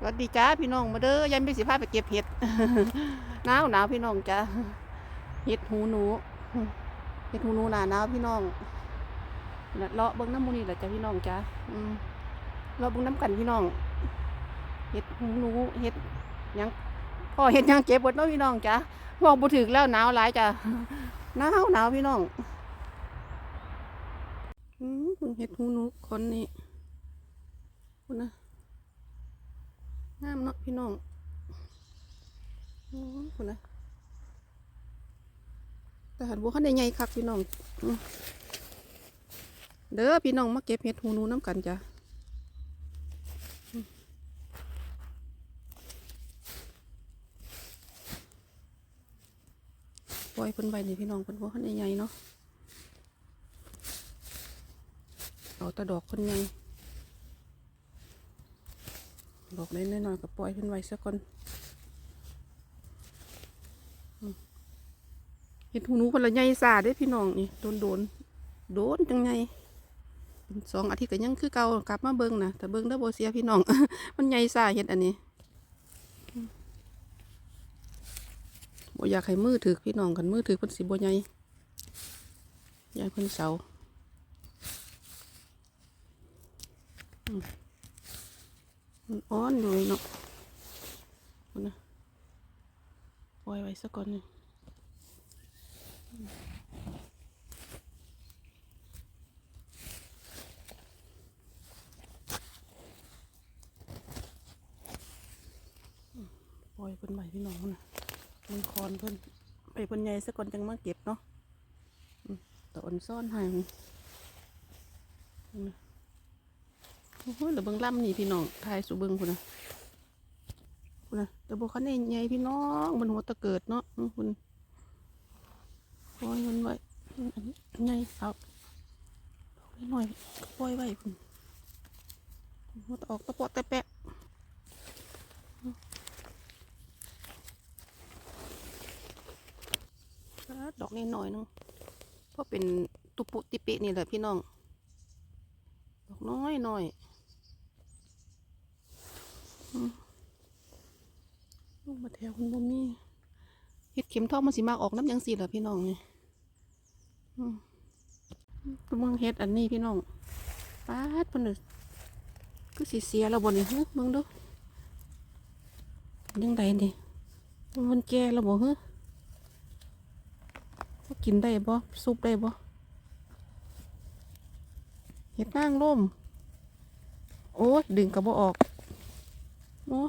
สวัสดีจ้าพี่น้องมาเด้อยังไม่สิพาไปเก็บเห็ดหนาวหนาวพี่น้องจ้าเห็ดหูหนูเห็ดหูหนูหนาหนาวพี่น้องเลาะเบิ้งน้ำมูนี่แหละจ้าพี่น้องจ้าเลาะเบิ้งน้ำกันพี่น้องเห็ดหูหนูเห็ดยังพ่อเห็ดยังเจ็บปวดเนาะพี่น้องจ้าบอกบุถึกแล้วหนาวหลายจ้าหนาวหนาวพี่น้องอืมเบิ่งเห็ดหูหนูคนนี้คุณนะ งามเนาะพี่น้องโอ้ยคุณนะแต่หันบัวขันใหญ่คักพี่น้องอเด้อพี่น้องมาเก็บเห็ดหูนูน้ำกันจ้ะปล่อยเพิ่นไว้นี่พี่น้องเพิ่นบัวขันใหญ่เนาะเอาตะดอกเพิ่นใหญ่ ดอกเล็กน้อยๆก็ปล่อยขึ้นไว้สักคนอืมเห็ดหูหนูคนละใหญ่สาเด้พี่น้องนี่โดนโดนโดนจังไงสองอาทิตย์ก็ยังคือเก่ากลับมาเบิ่งนะแต่เบิ่งได้โบเสียพี่น้อง มันใหญ่สาเห็ดอันนี้อืมบ่อยากให้มือถือพี่น้องกันมือถือเพิ่นสิบ่ใหญ่ใหญ่เพิ่นเสา อ่อนอยู่เลยเนาะนะปล่อยไว้สักก่อนนึงปล่อยเพิ่นใหม่พี่น้องนะมันคอนเพิ่นไปเพิ่นใหญ่สักก่อนจังมาเก็บเนาะแตอ่อนซ่อนหายนะ โอ้โหเหลือเบิ่งล่ำนี่พี่น้องทายสู่เบิ่งคุณนะคุณนะแต่บอกคันนี้ใหญ่พี่น้องมันหัวตะเกิดเนาะคุณปล่อยมันไว้อันนี้ใหญ่เอาหน่อยปล่อยไว้คุณหัวตะออกตะปอดตะแปะดอกนี้หน่อยนึงเพราะเป็นตุปุติเปะนี่แหละพี่น้อง ดอกน้อยหน่อย ลูกมาแถวคุณบ่มีเห็ดเข็มทองมันสิมากออกน้ำยังสีเหรอพี่น้องนี่ตัวมึงเห็ดอันนี้พี่น้องป้าดพิ่นน่ะคือสีเสียแล้วบนนี่เฮ้ยมึงดูยังไงนี่มันแก่แล้วบ่เฮ้ยกินได้บ่ซุปได้บ่เห็ดนางร่มโอ้ยดึงกระบอออก โอ้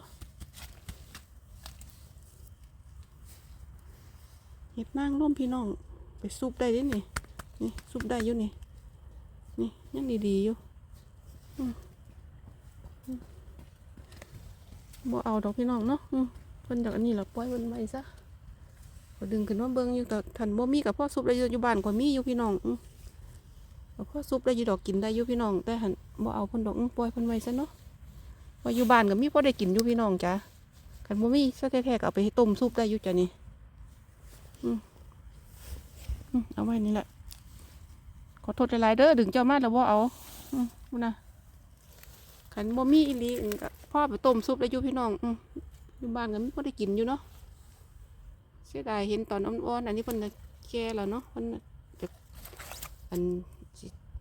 เห็ดนางร่มพี่น้อง ไปซุปได้ด้นี่ นี่ซุปได้อยู่นี่ นี่ยังดีๆอยู่อืมอืมบ่เอาดอกพี่น้องเนาะอืมเพิ่นจากอันนี้เราปล่อยมันไว้ซะก็ดึงขึ้นมาเบิ่งอยู่แต่ทันบ่มีกับพ่อซุปได้อยู่บ้านก็มีอยู่พี่น้องพ่อซุปได้อยู่ดอกกินได้อยู่พี่น้อง แต่หันบ่เอาเพ่นดอกปล่อยเพ่นไว้ซะเนาะ ว่าอยู่บ้านก็มีพอได้กินอยู่พี่น้องจ้ะกันบ่มีซะแท้ๆก็เอาไปให้ต้มซุปได้อยู่จ้ะนี่อืมเอาไว้นี่แหละ ขอโทษหลายๆเด้อดึงเจ้ามาแล้วบ่าเอา อืมนะขันบ่มีอีหลีก็พ่อไปต้มซุปได้อยู่พี่น้อง อืมอยู่บ้านก็มีพอได้กินอยู่เนาะเสียดายเห็นตอนอ่อนๆอันนี้เพิ่นน่ะแก่แล้วเนาะเพิ่นจะอัน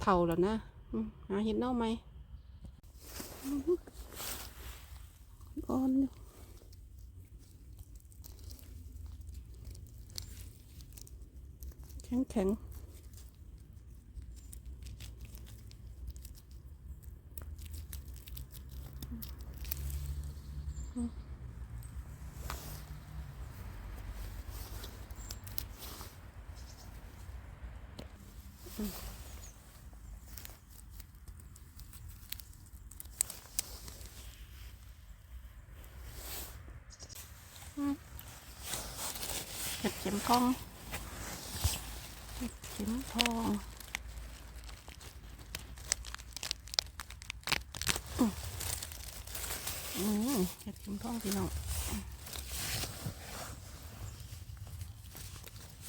เท่าแล้วนะอืมหาเห็ดเน่าไหม อื้อหืออ่อนอยู่แข็งแข็งอื มเห็ดเข็มทองเห็ดเข็มทองอืมอืมเห็ดเข็มทองพี่น้อง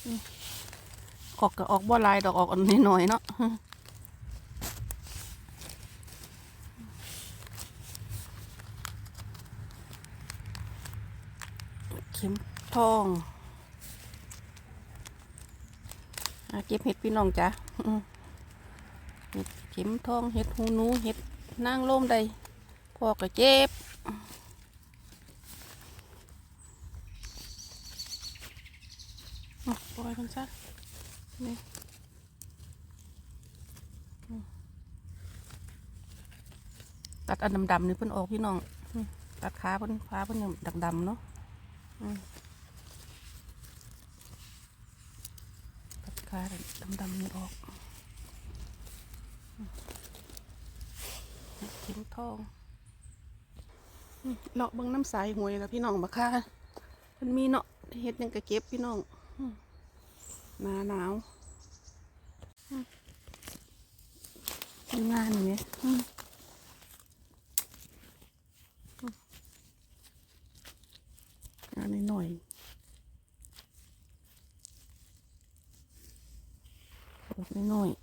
อืมออกก็ออกบ่หลายดอกออกอันน้อยๆเนาะเข็มทอง หาเก็บเห็ดพี่น้องจ้ะเห็ดเข็มทองเห็ดหูหนูเห็ดนางลมใดพ่อก็เจ็บอะปล่อยมันซะนี่ตัดอันดำๆนี่เพิ่นออกพี่น้องตัดขาเพิ่นขาเพิ่นยังดำๆเนาะอืมตัด ขาดำๆนี่ออกอืมเข็มทองอืมเลาะเบิ่งน้ำสายหวยแล้วพี่น้องบักค่ะมันมีเนาะเฮ็ดหยังกะเก็บพี่น้องอืมหนาหนาวอืมมีงานอย่างเงี้ยอืมงานหน่อยๆ ดอกน้อยๆ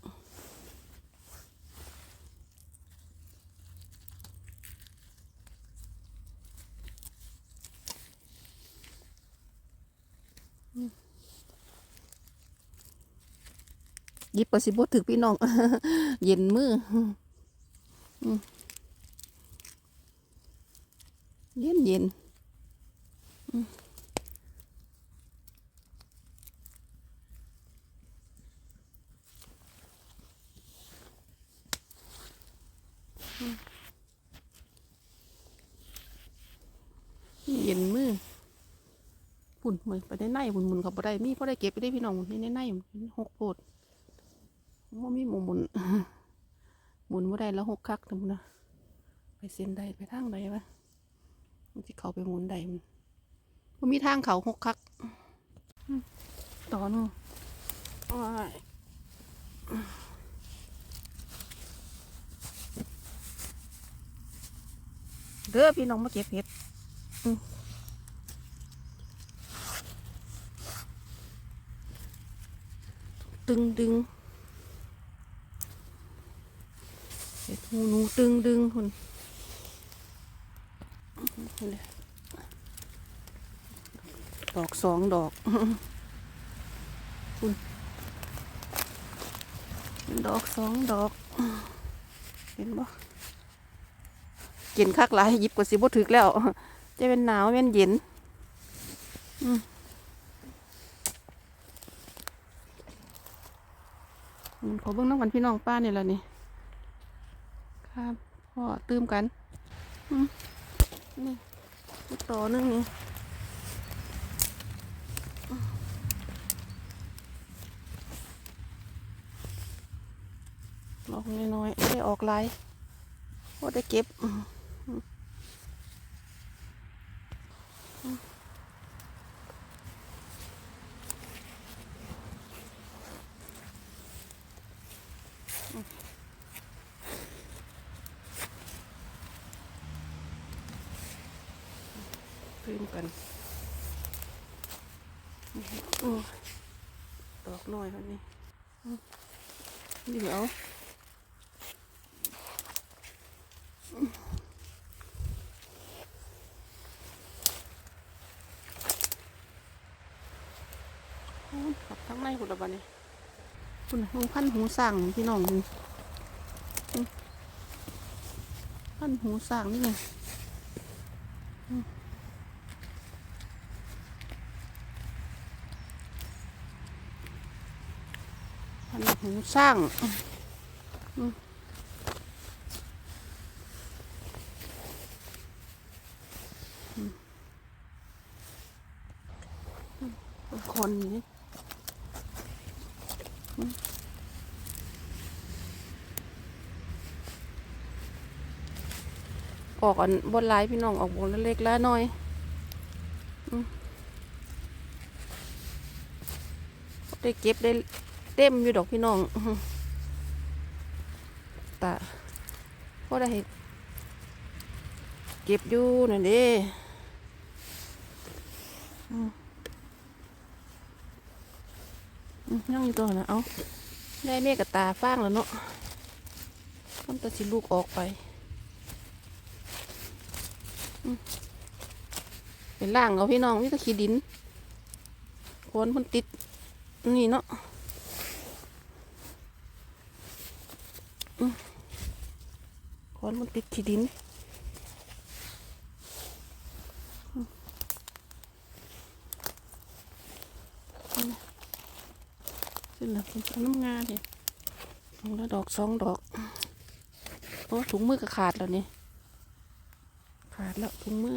อืมหยิบไปสิบถึกพี่น้อง เย็นมือเย็นเย็น เย็นมือฝุ่นมือนไปได้ในบุญมุนเขาบ่ได้มีพอได้เก็บไปได้พี่น้องนี่ในในมันหกโพดว่ามีหมูหมุนหมุนว่าได้แล้วหกคักทั้งนะไปเส้นใดไปทางใดวะมันจะเขาไปหมุนใดมันมันมีทางเขาหกคักต่อหนูงอ้าย เด้อพี่น้องมาเก็บเห็ดตึงดึงเห็ดหูหนูตึงดึงคนนี่ดอกสองดอกคุณดอกสองดอก เห็นบ่ กินคักหลายหยิบกว่าสิบ่ถึกแล้ว จะเป็นหนาวเป็นเย็นอืมขอเบิ้งน้ำกันพี่น้องป้าเนี่ยแหละนี่ครับพ่อตื้มกันอืมนี่อีกต่อนึงนี่ออกน้อยๆไม่ได้ออกลายพอได้เก็บอืมอืมอืม ตื้มกันอดอกน้อยคนนี้อืมเดี๋ยวโอ้ยขับทั้งในหุ่นละบันนี่คุณหูพันหูสั่งพี่น้องนี่พันหูสั่งนี่ไงอืมพัน หูสั่งคนนี่ออกอันบนหลายพี่น้องออกบนเล็กๆแล้วน้อยอได้เก็บได้ เต็มอยู่ดอกพี่น้องแต่พอได้เก็บอยู่นั่นเด้อืมอืมยังอยู่ตัวนะเอาได้เมฆกับตาฟางแล้วเนาะต้องตัดสิลูกออกไป เป็นล่างเอาพี่น้องนี่ตะขีดินโคนมันติด นี่เนาะอืม โคนมันติดขี้ดินอืมนี่นะสิ้นละเป็นน้ำงาเนี่ยสองละดอกสองดอกโอ้ถุงมือก็ขาดแล้วนี่ขาดแล้วถุงมือ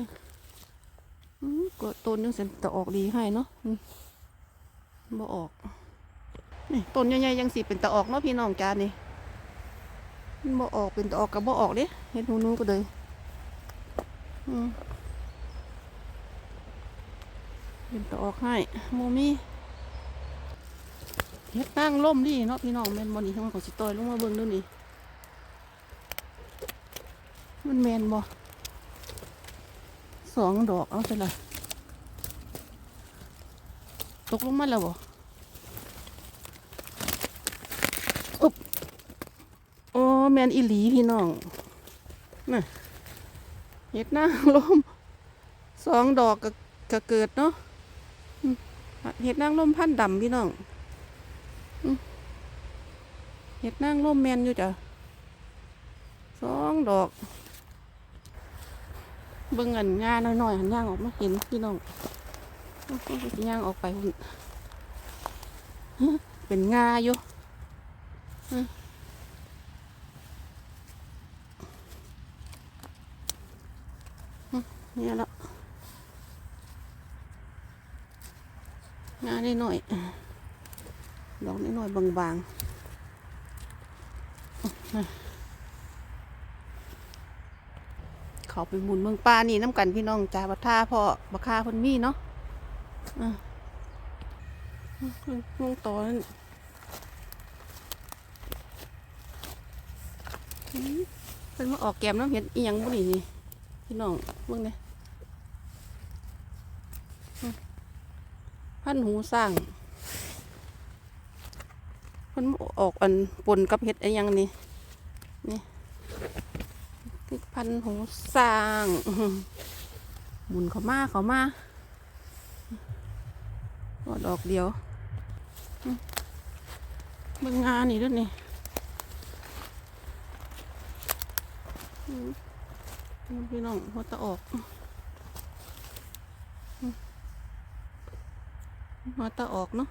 อืมก็ต้นยังเส้นตะออกดีให้เนาะมบ่ออกนี่ต้นใหญ่ๆยังสิเป็นตะออกเนาะพี่น้องจานนี่ มันบ่ออกเป็นตออกกับบ่ออกเด้เห็ดหนูๆก็เลยอืมเป็นตะออกให้โมมี่เฮ็ดตั้งล่มดิเนาะพี่น้องแม่นบ่นี่ทั้งมันก็สิตอยลงมาเบิ่งดูนี่มันแมนบ่สองดอกเอาไปละตกลงมาแล้วบ่อบโอ้ แมนอีหลีพี่น้องน่ะเห็ดหน้าลมสองดอกก็ก็เกิดเนาะเห็ดนางลมพันดำพี่น้องเห็ดนางลมแมนอยู่จ้ะสองดอก เบิ่งเงินงาหน่อยๆหันย่างออกมาเห็นพี่น้องย่างออกไปเป็นงาอยู่ฮะฮะ เนี่ยละงาได้หน่อยดอกน้อยบางๆเขาไปหมุนเมืองป้านี่น้ำกันพี่น้องจ้าบัท่าพ่อบัค่าพนมีเนาะอะลงต่อนั่นเป็นมาออกแกมน้ำเห็ดอีหยังบุนี่นี่พี่น้องเบิ่งเนี่ยอื้อ พันหูสร้างเพิ่นออกอันปนกับเห็ดอีหยังนี่นี่ติพันธุ์หงสร้างอื้อหือมุนเขามาเขามาก็ดอกเดียวอื้อเบิ่งงานนี่ด้วยนี่พี่น้องหัวตะออกอื้อ หัวตะออกเนาะ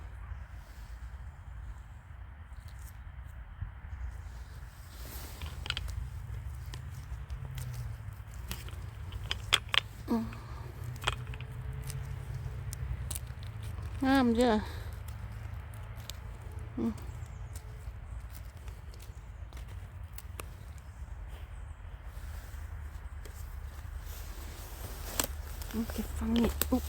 งามเด้ออืมอืมเก็บฟังนี่อุ๊บ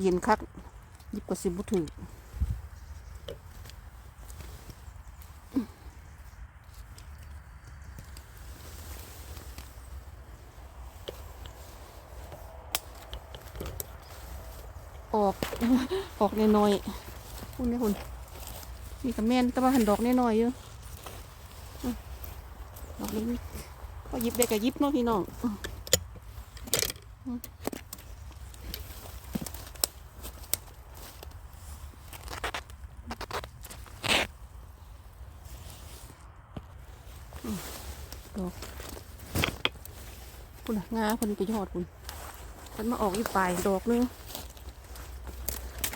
เย็นคักหยิบกว่าสิบุถือออกออกน้อยๆคุณนี่คุณนี่กับแม่นแต่ว่าหันดอกน้อยๆอยู่อืมดอกเล็กๆก็หยิบได้ก็หยิบเนาะพี่น้องอืมอืมดอกคุณน่ะ งาคุณไปยอดคุณมันมาออกอีกปลายดอกนึง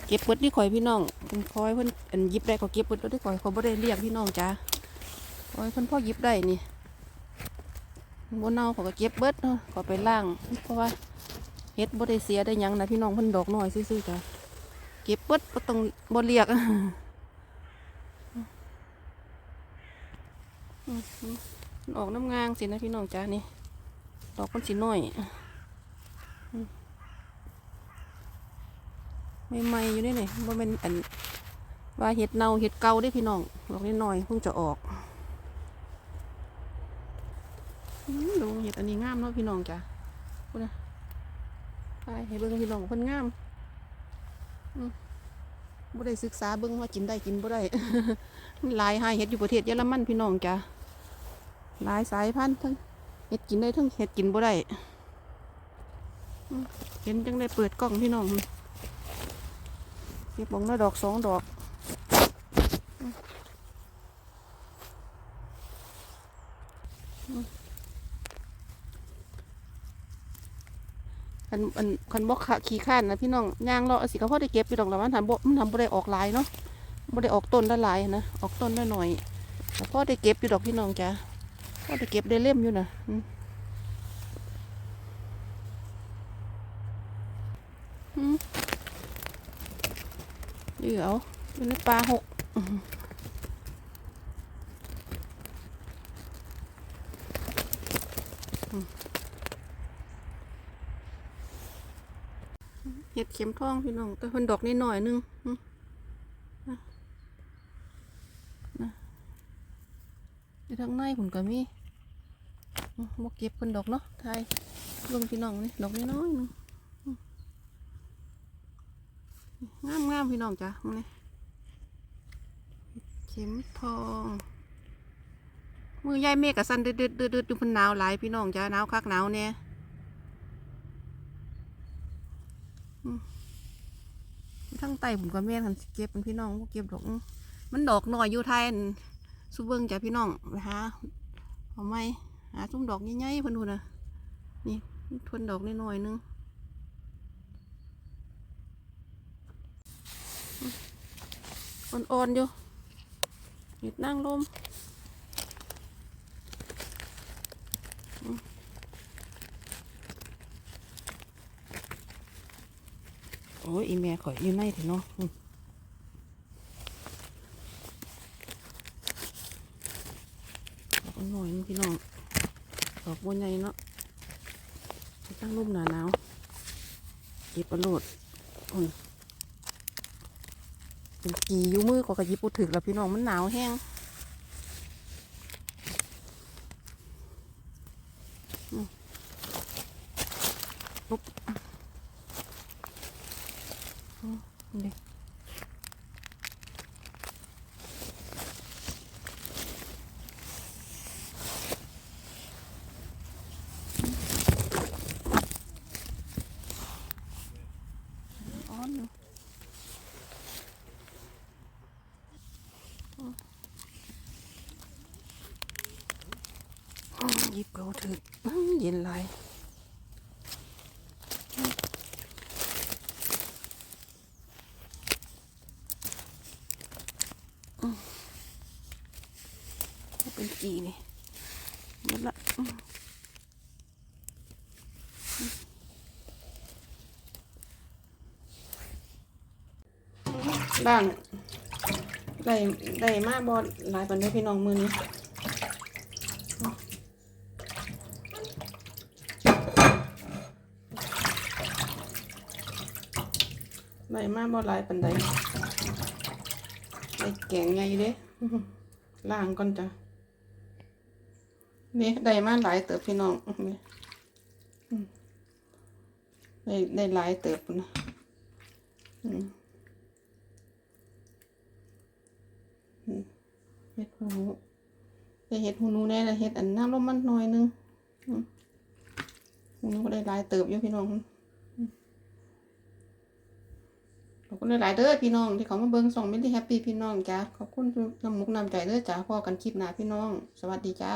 เก็บเบิดที่ข่อยพี่น้องเพิ่นคอยเพิ่นอันยิบได้ก็เก็บเบิดที่ข่อยเขาบ่ได้เรียกพี่น้องจ้าคอยเพิ่นพ่อยิบได้นี่บ่เน่าเขาก็เก็บเบิดเนาะก็ไปล่างเพราะว่าเฮ็ดบ่ได้เสียได้ยังนะพี่น้องเพิ่นดอกน้อยซื่อๆจ้าเก็บเบิดบ่ต้องบ่เรียกอืมอืมมันออกน้ำงางสินะพี่น้องจ้านี่ ดอกมันสิน้อยใหม่ๆอยู่นี่นี่ว่าเป็นอันว่าเห็ดเน่าเห็ดเก่าได้พี่น้องดอกนิดหน่อยเพิ่งจะออกดูเห็ดอันนี้งามเนาะพี่น้องจ้ะพูดนะไปให้เบิ่งพี่น้องเพิ่นงามบ่ได้ศึกษาเบิ่งว่ากินได้กินบ่ได้ลายหายเฮ็ดอยู่ประเทศเยอรมันพี่น้องจ้ะลายสายพันธุ์ทั้ง เฮ็ดกินได้ทั้งเฮ็ดกินบ่ได้เห็นจังได้เปิดกล้องพี่น้องเก็บบ่งละดอกสองดอกคันอันคันบอกขาขี้ข้านนะพี่น้องยางเราะเอสิเขาพอได้เก็บพี่ดอกแล้วมันทำบ่มันทำบ่ได้ออกลายเนาะบ่ได้ออกต้นละลายนะออกต้นละหน่อยแต่พอได้เก็บพี่ดอกพี่น้องจ้ะ พอได้เก็บได้เล่มอยู่นะอืมอืมเดี๋ยวเป็นปลาหกเห็ดเข็มทองพี่น้องแต่เพิ่นดอกนิดหน่อยนึงอืมนะนะ อยู่ทางในผมก็มีมบ่เก็บเพิ่นดอกเนาะไทยเบิ่งพี่น้องนี่ดอกน้อยนึงงามงามพี่น้องจ้ะมึงนี่เข็มทอง มือยายเมฆกับสันเดือดเดือดเดือดเดือดอยู่เพิ่นหนาวหลายพี่น้องจ้ะหนาวคักหนาวเนี่ยทั้งไตผมก็แม่นคันเก็บเป็นพี่น้องบ่เก็บดอก มันดอกน้อยอยู่ไทยอั่น สุเบิงจ้ะพี่น้องไปหาเอาไหมหาซุ้มดอกใหญ่ๆพิ่นดูนะนี่ทวนดอกน้อยๆนึงอ่อนๆอยู่หยุดนั่งลมโอ้ยอีแม่ข่อยอยู่ในถึงเนาะอืมดอกหน่อยนึง พี่น้องดอกบัวใหญ่เนาะตั้งร่มหนาหนาวเก็บประโลดอืมเป็นกีอยู่มือก็กระยิบปุถึกแล้วพี่น้องมันหนาวแห้งอืมปุ๊บ นี่อ้อนอยู่อืมอืมหยิบเขาถึกอื้อเย็นไหลาย ก็เป็นจีนี่หมดละอืมบ้างได้ได้มาบอหลายปันได้พี่น้องมือนี้ได้มาบอหลายปันได้ได้แกงใหญ่เด้ล้างก่อนจ้ะ นี่ได้มาหลายเติบพี่น้องนี่ได้ได้หลายเติบนะอืมอืมเฮ็ดหูหนูได้เฮ็ดหูหนูแน่เลยเฮ็ดอันน้ำลมมันหน่อยนึงหูหนูก็ได้หลายเติบอยู่พี่น้องขอบคุณหลายเด้อพี่น้องที่เขามาเบิ่งส่องมิลลี่แฮปปี้พี่น้องจ้าขอบคุณน้ำมุกน้ำใจเด้อจ้าพอกันคลิปหน้าพี่น้อง สวัสดีจ้า